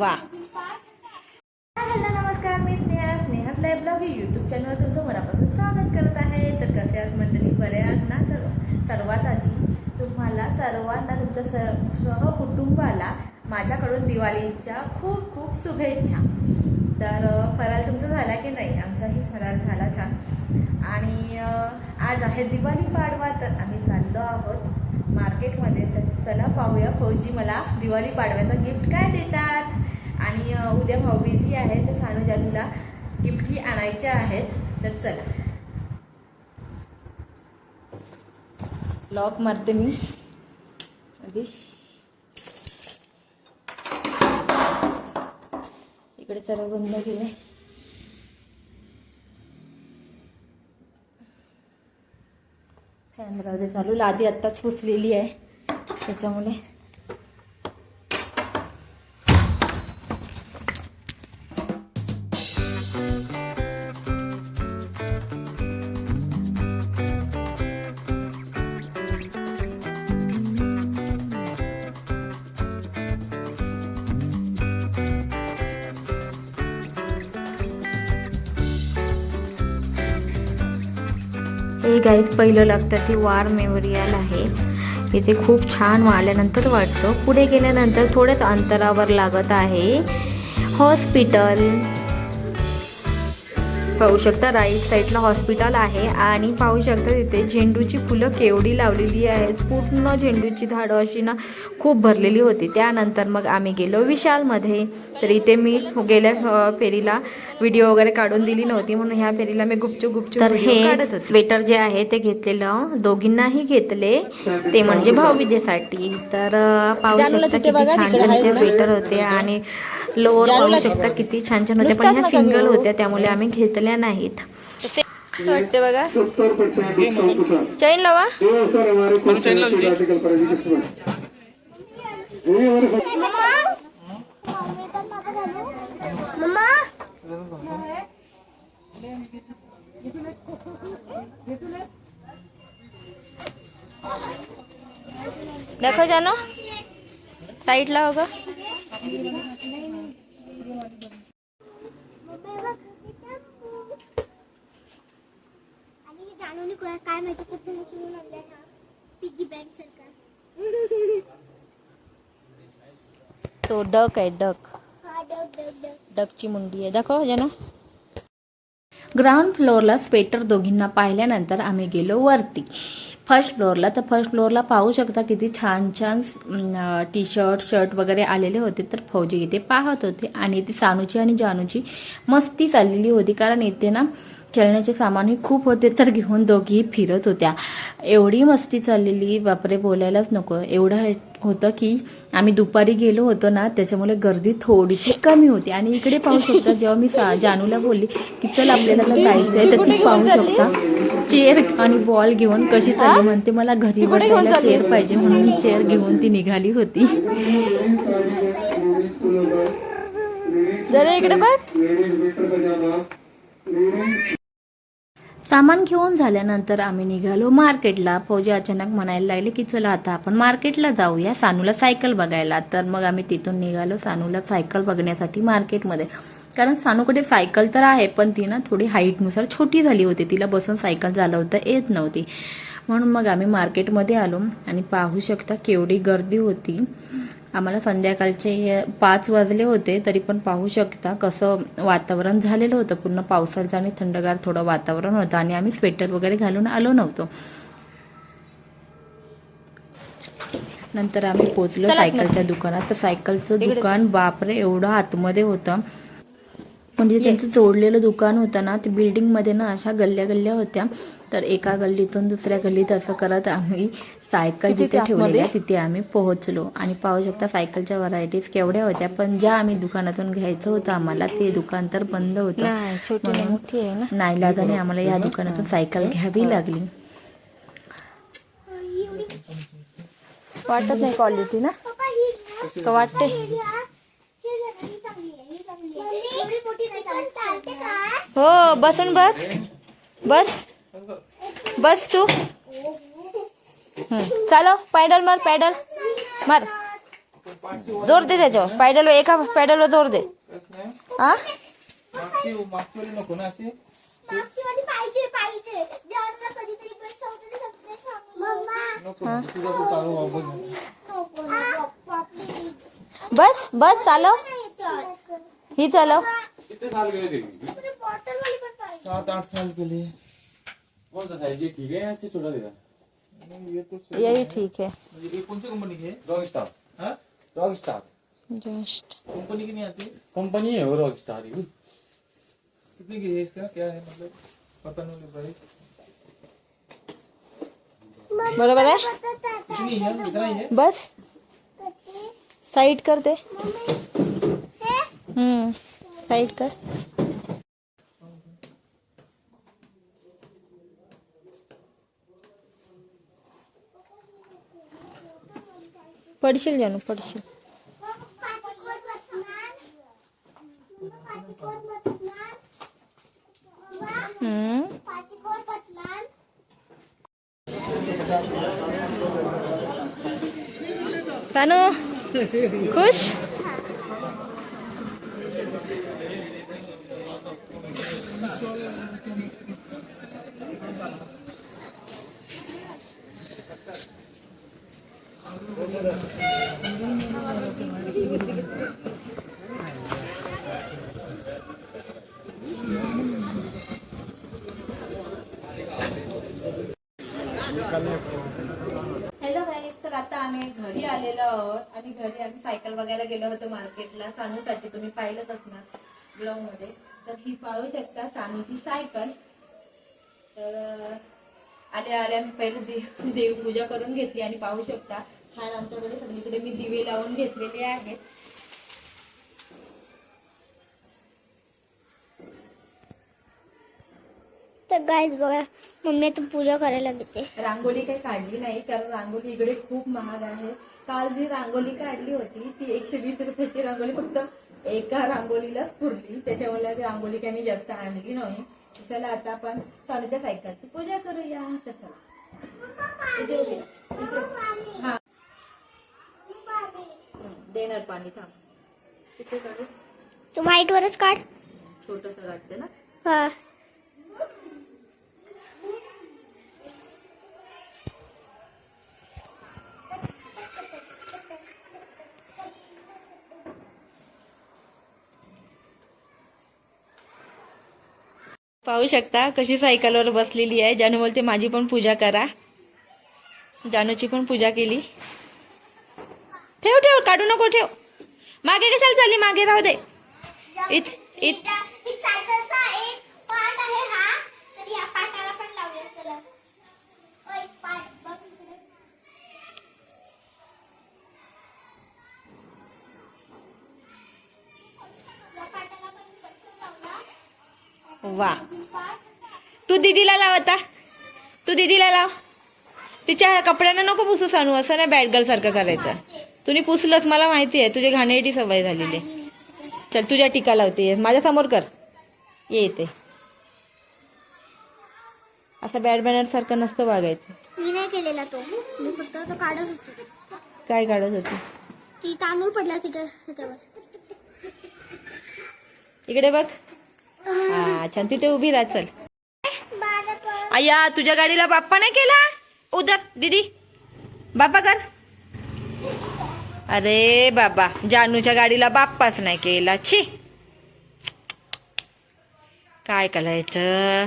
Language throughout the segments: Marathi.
वा. हॅलो नमस्कार मी Sneha. Sneha play blog YouTube चॅनलवर तुमचं मनापासून स्वागत करत आहे. तर कसे आहात मंडळी? बरे आहात ना? तर सर्वात आधी तुम्हाला सर्वांना तुमच्या स सहकुटुंबाला माझ्याकडून दिवाळीच्या खूप खूप शुभेच्छा. तर फराळ तुमचा झाला की नाही? आमचाही फराळ झाला छान. आणि आज आहे दिवाळी पाडवा तर आम्ही चाललो आहोत मार्केटमध्ये. तर चला पाहूया फौजी मला दिवाळी पाडव्याचं गिफ्ट काय देतात. आणि उद्या उद्या भाऊबीजी आहे तर सानू जानूला गिफ्टही आणायच्या आहेत. तर चला. लॉक मारते मी. आधी. इकडे सर्व बंद केले फॅन राहू दे चालू. लादी आत्ताच पुसलेली आहे. त्याच्यामुळे हे गाईज पहिलं लागतं ते वार मेमोरियल आहे. इथे खूप छान वाढल्यानंतर वाटतं. पुढे गेल्यानंतर थोड्याच अंतरावर लागत आहे. हॉस्पिटल पाहू शकता. राईट साईडला हॉस्पिटल आहे आणि पाहू शकता तिथे झेंडूची फुलं केवढी लावलेली आहेत. पूर्ण झेंडूची झाडं अशी ना खूप भरलेली होती. त्यानंतर मग आम्ही गेलो विशालमध्ये. तर इथे मी गेल्या फेरीला व्हिडिओ वगैरे काढून दिली नव्हती. म्हणून ह्या फेरीला मी गुपचूप गुपचूप तर हे काढत होते. स्वेटर जे आहे ते घेतलेलं. दोघींनाही घेतले. ते म्हणजे भाऊबीजेसाठी. तर पाहू शकता तिथे किती छान छान. स्वेटर होते आणि लोअर पाहू शकता किती छान छान होते पण ह्या सिंगल. होत्या त्यामुळे आम्ही घेतल्या नाहीत. वाटते बघा. चैन लावा. देखो जानो। टाईट लाव ग आणि हे जाणून काय काय माहिती कुठून उचलून आणलंय हा पिगी बँक सारखा तो डक आहे डक. डकची मुंडी आहे. दाखव जानो ग्राउंड फ्लोअरला स्वेटर दोघींना पाहिल्यानंतर आम्ही गेलो वरती. फर्स्ट फ्लोअरला तर फर्स्ट फ्लोअरला पाहू शकता किती छान छान टी शर्ट शर्ट वगैरे आलेले होते. तर फौजी इथे पाहत होते. आणि इथे सानूची आणि जानूची मस्ती चाललेली होती. कारण इथे ना खेळण्याचे सामानही खूप होते. तर घेऊन दोघीही फिरत होत्या. एवढी मस्ती चाललेली. बापरे बोलायलाच नको. एवढं होतं की आम्ही दुपारी गेलो होतो ना त्याच्यामुळे गर्दी थोडीशी कमी होती. आणि इकडे पाहू शकता जेव्हा मी जानूला बोलली की चल आपल्याला आता जायचंय तर ती पाहू शकता चेअर आणि बॉल घेऊन कशी चालली? म्हणते मला घरी बसायला चेअर पाहिजे म्हणून मी चेअर घेऊन ती निघाली होती. जरा इकडे बघ. सामान घेऊन झाल्यानंतर आम्ही निघालो मार्केटला. फौजी अचानक म्हणायला लागले की चला आता आपण मार्केटला जाऊया. सानूला सायकल बघायला. तर मग आम्ही तिथून निघालो सानूला सायकल बघण्यासाठी मार्केटमध्ये. कारण सानूकडे सायकल तर आहे पण ती ना थोडी हाईटनुसार छोटी झाली होती. तिला बसून सायकल चालवता येत नव्हती. म्हणून मग आम्ही मार्केटमध्ये आलो. आणि पाहू शकता केवढी गर्दी होती. आम्हाला संध्याकाळचे पाच वाजले होते तरी पण पाहू शकता कसं वातावरण झालेलं होतं. पूर्ण पावसाचं आणि थंडगार थोडं वातावरण होतं आणि आम्ही स्वेटर वगैरे घालून आलो नव्हतो. नंतर आम्ही पोचलो सायकलच्या दुकानात. तर सायकलचं दुकान बापरे एवढं आतमध्ये होतं. म्हणजे त्यांचं जोडलेलं दुकान होतं ना ते बिल्डिंगमध्ये ना अशा गल्ल्या गल्ल्या होत्या. तर एका गल्लीतून दुसऱ्या गल्लीत असं करत आम्ही सायकल जिथे ठेवलेल्या तिथे आम्ही पोहोचलो. आणि पाहू शकता सायकलच्या व्हरायटीज केवढ्या होत्या पण ज्या आम्ही दुकानातून घ्यायचं होतं आम्हाला ते दुकान तर बंद होतं. छोटी मोठी आहे ना? नाईलाजाने आम्हाला या दुकानातून सायकल घ्यावी लागली. वाटत नाही क्वालिटी ना? ही का वाटते. ही आहे आहे बसून बघ बस. बस तू. हम्म, चालव पॅडल मार पॅडल. मार. जोर दे त्याच्यावर. पॅडल एका पॅडलवर जोर दे. हा? नको ना असे मागची वाली पाहिजे पाहिजे जेव्हा कधीतरी पण सवतरी सगळे सांगू मम्मा नको तुझा तो चालू वापर नको नको बापरे. बस बस चालव नाही याच्यात. ही चालव कितने साल गए थे तुला बॉटल वाली पण पाहिजे सात आठ साल के लिए कौन सा साइज ये ठीक है या इससे छोटा तो यही ठीक है। है। ये कौन सी कंपनी की है? रॉक स्टार हाँ? रॉक स्टार जस्ट कंपनी की नहीं आती? कंपनी है वो रॉक स्टार ही। कितने की है इसका? क्या है मतलब? पता नहीं प्राइस बरोबर आहे कितनी है इतना ही है? बस। साइड कर दे। हे? हम्म साईड कर। पडशील जानू पडशील. तानू बसणार पाचकोट खुश हॅलो गाईज तर आता आम्ही घरी आलेलो आहोत. आणि घरी आम्ही सायकल बघायला गेलो होतो मार्केटला. सानूसाठी तुम्ही पाहिलंच असणार ब्लॉगमध्ये तर ही पाहू शकता सानूची सायकल तर आल्या आल्या मी पहिले देव देवपूजा करून घेतली आणि पाहू शकता. छान आमच्याकडे सगळीकडे मी दिवे लावून घेतलेले आहेत. तर गाईज बघा. मम्मी आता पूजा करायला घेते रांगोळी काही काढली नाही कारण रांगोळी इकडे खूप महाग आहे. काल जी रांगोळी काढली होती ती एकशे वीस रुपयाची रांगोळी फक्त एका रांगोळीलाच पुरली. त्याच्यामुळे ती रांगोळी काही मी जास्त आणली नाही. चला आता आपण साडूच्या सायकलची पूजा करूया. हा. देणार पाणी थांब. तू व्हाईट वरच काढ. छोटस काढते ना? हा. पाहू शकता कशी सायकलवर बसलेली आहे. जानू बोलते माझी पण पूजा करा. जानूची पण पूजा केली. ठेव ठेव काढू नको ठेव. मागे कशाला चालली? मागे राहू दे. इत इत वा. तू दीदीला लाव आता. तू दीदीला लाव. तिच्या कपड्यांना नको पुसू सांगू असं नाही बॅड गर्ल सारखं करायचं. तुम्ही पुसलंच मला माहिती आहे तुझ्या घाणेरडी सवय झालेली आहे. चल तुझ्या टीका लावते. माझ्यासमोर कर. ये इथे. असं बॅड बॅनर सारखं नसतं वागायचं. मी नाही केलेला तो. मी फक्त तो काढत होते. काय काढत होती? ती तांदूळ पडला तिच्या इकडे बघ. हा छान. तिथे उभी राह चल. आया तुझ्या गाडीला बाप्पा नाही केला? उधर दीदी. बाप्पा कर. अरे बाबा जानूच्या गाडीला बाप्पाच नाही केला. छी काय करायचं?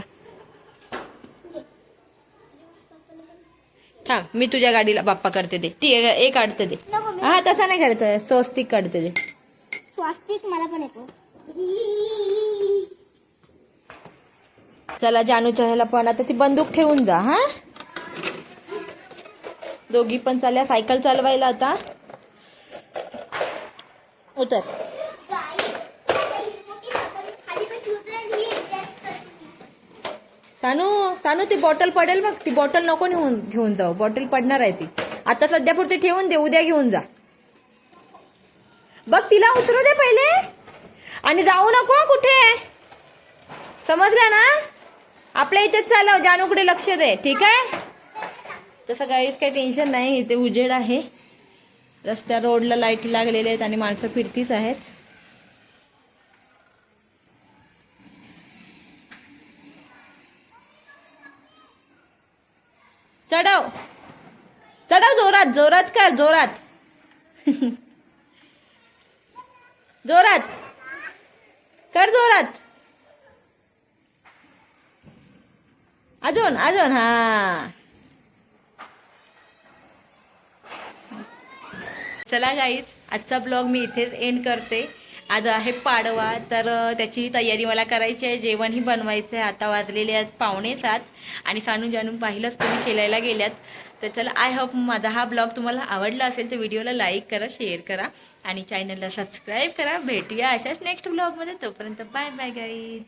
थांब मी तुझ्या गाडीला बाप्पा करते दे. ती एक काढते दे. हा तसा नाही करायचं. स्वस्तिक काढते दे. स्वास्तिक मला पण येतो. चला जानूच्या ह्याला पण. आता ती बंदूक ठेवून जा हा? दोघी पण चालल्या सायकल चालवायला आता. उतर. सानू सानू ती बॉटल पडेल बघ. ती बॉटल नको नेऊन घेऊन जाऊ. बॉटल पडणार आहे ती. आता सध्या पुरती ठेवून दे उद्या घेऊन जा. बघ तिला उतरू दे पहिले. आणि जाऊ नको कुठे? समजलं ना? आपल्या इथेच चालव जानूकडे लक्ष दे ठीक आहे? तसं काहीच काही टेन्शन नाही इथे उजेड आहे. रस्त्या रोडला लाइट लागलेले आहेत आणि माणसं फिरतीच आहेत. चढव. चढव जोरात जोरात कर जोरात. जोरात. कर जोरात. अजून अजून हा. चला गाईज आजचा ब्लॉग मी इथेच एंड करते. आज आहे पाडवा तर त्याची तयारी मला करायची आहे. जेवणही बनवायचं आहे आता वाजलेले आहेत पावणे सात. आणि सानू जानून पाहिलंच तुम्ही खेळायला गेल्यात. तर चला आय होप माझा हा ब्लॉग तुम्हाला आवडला असेल तर व्हिडिओला लाईक करा शेअर करा. आणि चॅनलला सबस्क्राईब करा. भेटूया अशाच नेक्स्ट ब्लॉगमध्ये तोपर्यंत बाय बाय गाईज